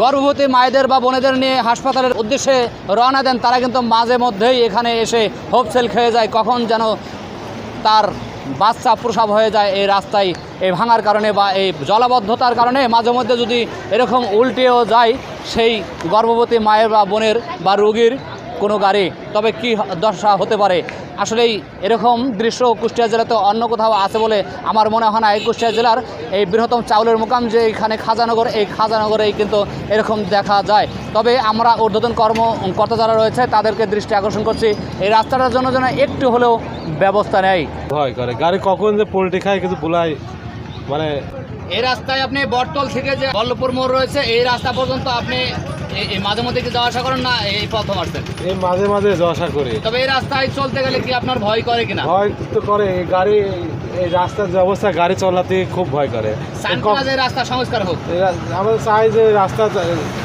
গর্ভবতী মায়েদের বা বোনেদের নিয়ে হাসপাতালের উদ্দেশ্যে রওনা দেন, তারা কিন্তু মাঝে মধ্যেই এখানে এসে হোপসেল খেয়ে যায়। কখন যেন তার বাচ্চা প্রসাব হয়ে যায় এই রাস্তায়, এই ভাঙার কারণে বা এই জলাবদ্ধতার কারণে। মাঝে মধ্যে যদি এরকম উল্টেও যায়, সেই গর্ভবতী মায়ের বা বোনের বা রোগীর কোনো গাড়ি তবে কি দশা হতে পারে? আসলেই এরকম দৃশ্য কুষ্টিয়া জেলাতে অন্য কোথাও আছে বলে আমার মনে হয় না। এই কুষ্টিয়া জেলার এই বৃহত্তম চাউলের মোকাম যে এখানে খাজানগর এই খাজানগরেই কিন্তু এরকম দেখা যায়। তবে আমরা ঊর্ধ্বতন কর্মকর্তা যারা রয়েছে তাদেরকে দৃষ্টি আকর্ষণ করছি। এই রাস্তাটার জন্য যেন একটু হলেও ব্যবস্থা নেয় ভয় করে। গাড়ি কখন যে পোল্ট্রি খায় কিছু বলাই মানে এই রাস্তায় আপনি বটতল থেকে যে বল্লভপুর মোড় রয়েছে এই রাস্তা পর্যন্ত আপনি এই- মাঝে মধ্যে কি যাওয়া আসা করেন না? এই প্রথম আসছেন এই মাঝে মাঝে যাওয়া করি। তবে এই রাস্তায় চলতে গেলে কি আপনার ভয় করে কিনা? ভয় তো করে। এই গাড়ি এই রাস্তার যে অবস্থা গাড়ি চলাতে খুব ভয় করে। যে রাস্তা সংস্কার হোক। আমরা চাই যে রাস্তা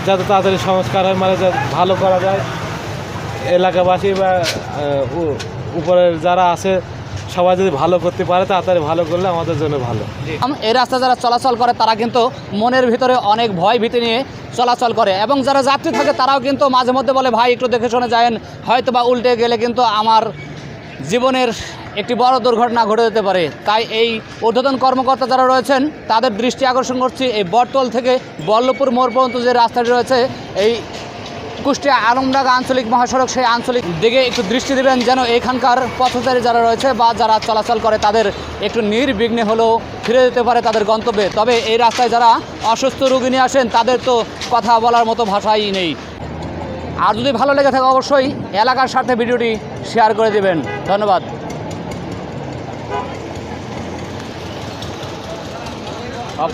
যাতে তাড়াতাড়ি সংস্কার হয় মানে ভালো করা যায়। এলাকাবাসী বা উপরের যারা আছে সবাই যদি ভালো করতে পারে, তাড়াতাড়ি ভালো করলে আমাদের জন্য ভালো। এই রাস্তা যারা চলাচল করে, তারা কিন্তু মনের ভিতরে অনেক ভয় ভীতি নিয়ে চলাচল করে এবং যারা যাত্রী থাকে, তারাও কিন্তু মাঝে মধ্যে বলে, ভাই, একটু দেখে শুনে যায়েন। হয়তো বা উল্টে গেলে কিন্তু আমার জীবনের একটি বড় দুর্ঘটনা ঘটে যেতে পারে। তাই এই ঊর্ধ্বতন কর্মকর্তা যারা রয়েছেন, তাদের দৃষ্টি আকর্ষণ করছি। এই বটতল থেকে বল্লভপুর মোড় পর্যন্ত যে রাস্তাটি রয়েছে, এই কুষ্টিয়া আলমডাঙ্গা আঞ্চলিক মহাসড়ক, সেই আঞ্চলিক দিকে একটু দৃষ্টি দেবেন যেন এখানকার পথচারী যারা রয়েছে বা যারা চলাচল করে, তাদের একটু নির্বিঘ্নে হলেও ফিরে যেতে পারে তাদের গন্তব্যে। তবে এই রাস্তায় যারা অসুস্থ রোগী নিয়ে আসেন, তাদের তো কথা বলার মতো ভাষাই নেই। আর যদি ভালো লেগে থাকে, অবশ্যই এলাকার সাথে ভিডিওটি শেয়ার করে দেবেন। ধন্যবাদ। অফ